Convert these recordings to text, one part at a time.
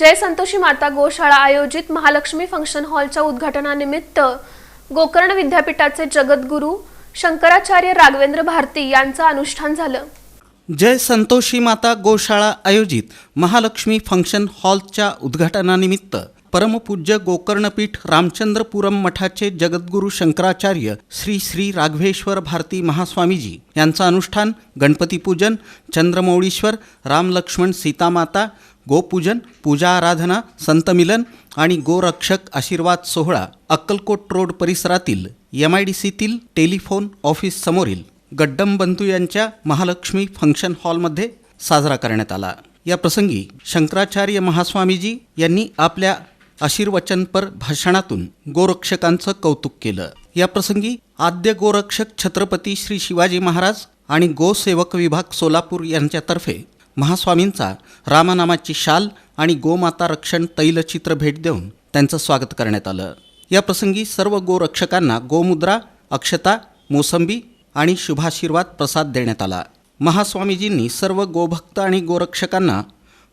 जय संतोषी माता गोशाळा आयोजित महालक्ष्मी फंक्शन हॉलच्या उद्घाटनानिमित्त गोकर्ण विद्यापीठाचे जगद्गुरू शंकराचार्य राघवेंद्र भारती यांचं अनुष्ठान झालं. जय संतोषी माता गोशाळा आयोजित महालक्ष्मी फंक्शन हॉलच्या उद्घाटनानिमित्त परमपूज्य गोकर्णपीठ रामचंद्रपुरम मठाचे जगद्गुरू शंकराचार्य श्री श्री राघवेश्वर भारती महास्वामीजी यांचं अनुष्ठान गणपतीपूजन चंद्रमौळीश्वर रामलक्ष्मण सीतामाता गोपूजन पूजा आराधना संतमिलन आणि गोरक्षक आशीर्वाद सोहळा अक्कलकोट रोड परिसरातील एम आय डी सीतील टेलिफोन ऑफिस समोरील गड्डम बंधू यांच्या महालक्ष्मी फंक्शन हॉलमध्ये साजरा करण्यात आला. या प्रसंगी शंकराचार्य महास्वामीजी यांनी आपल्या आशीर्वचनपर भाषणातून गोरक्षकांचं कौतुक केलं. या प्रसंगी आद्य गोरक्षक छत्रपती श्री शिवाजी महाराज आणि गोसेवक विभाग सोलापूर यांच्यातर्फे महास्वामींचा रामनामाची शाल आणि गोमाता रक्षण तैलचित्र भेट देऊन त्यांचं स्वागत करण्यात आलं. या प्रसंगी सर्व गोरक्षकांना गोमुद्रा अक्षता मोसंबी आणि शुभाशीर्वाद प्रसाद देण्यात आला. महास्वामीजींनी सर्व गोभक्त आणि गोरक्षकांना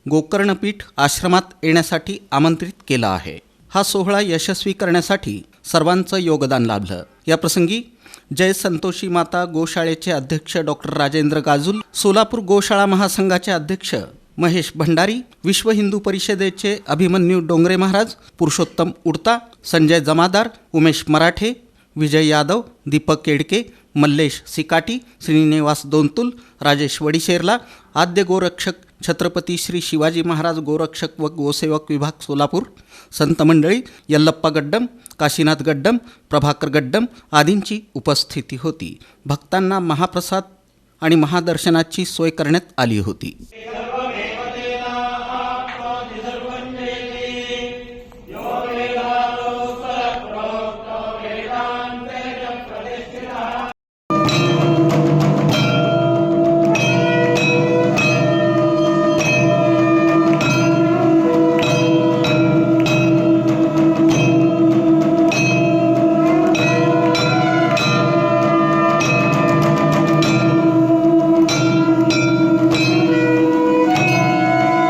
गोकर्णपीठ आश्रमात येण्यासाठी आमंत्रित केलं आहे. हा सोहळा यशस्वी करण्यासाठी सर्वांचं योगदान लाभलं. या प्रसंगी जय संतोषी माता गोशाळेचे अध्यक्ष डॉक्टर राजेंद्र गाजूल सोलापूर गोशाळा महासंघाचे अध्यक्ष महेश भंडारी विश्व हिंदू परिषदेचे अभिमन्यू डोंगरे महाराज पुरुषोत्तम उडता संजय जमादार उमेश मराठे विजय यादव दीपक केडके मल्लेश सिकाटी श्रीनिवास दोंतुल राजेश वडिशेरला आद्य गोरक्षक छत्रपती श्री शिवाजी महाराज गोरक्षक व गोसेवक विभाग सोलापूर संत मंडळी यल्लप्पा गड्डम काशीनाथ गड्डम प्रभाकर गड्डम आदींची उपस्थिती होती. भक्तांना महाप्रसाद आणि महादर्शनाची सोय करण्यात आली होती.